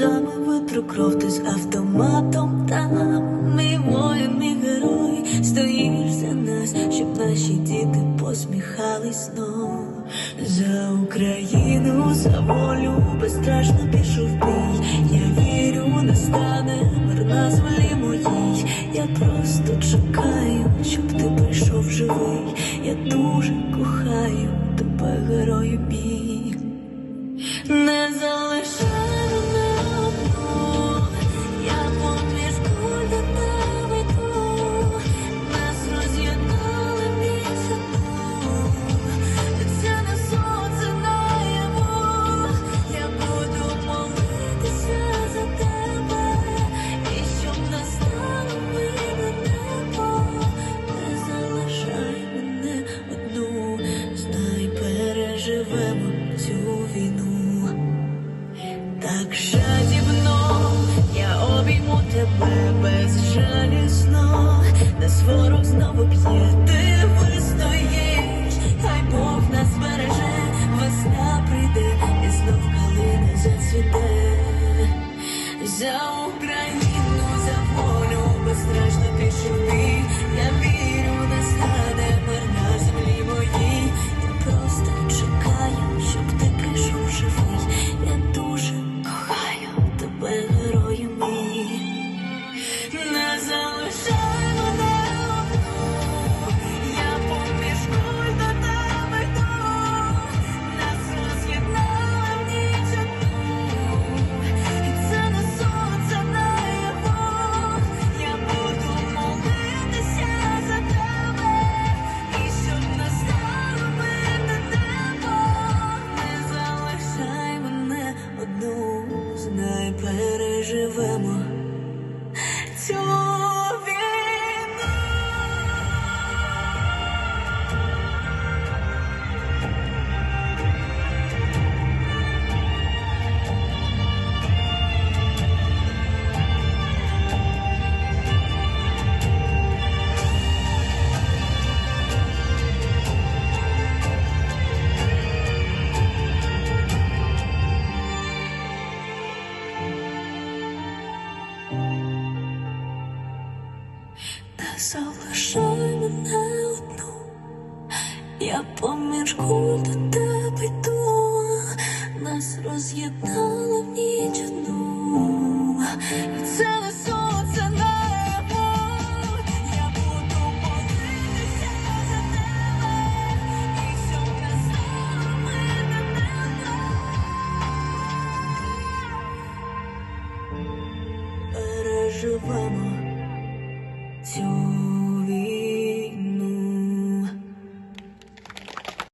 сльозами витру кров ти з автоматом там. Мій воїн, мій герой, стоїш за нас, щоб наші діти посміхались знов. За Україну, за волю, безстрашно пішов бій. Я вірю, настане мир на землі моїй. Я просто чекаю, щоб ти прийшов живий. Я дуже кохаю тебе, герою мій. Тебе безжалісно, нас ворог знову б'є, одну, знай, переживемо цю залишай мене одну, я поміж до тебе йду, нас роз'єднала в ніч одну, і це не сон, це за тебе, і щоб настало мирне небо. Переживемо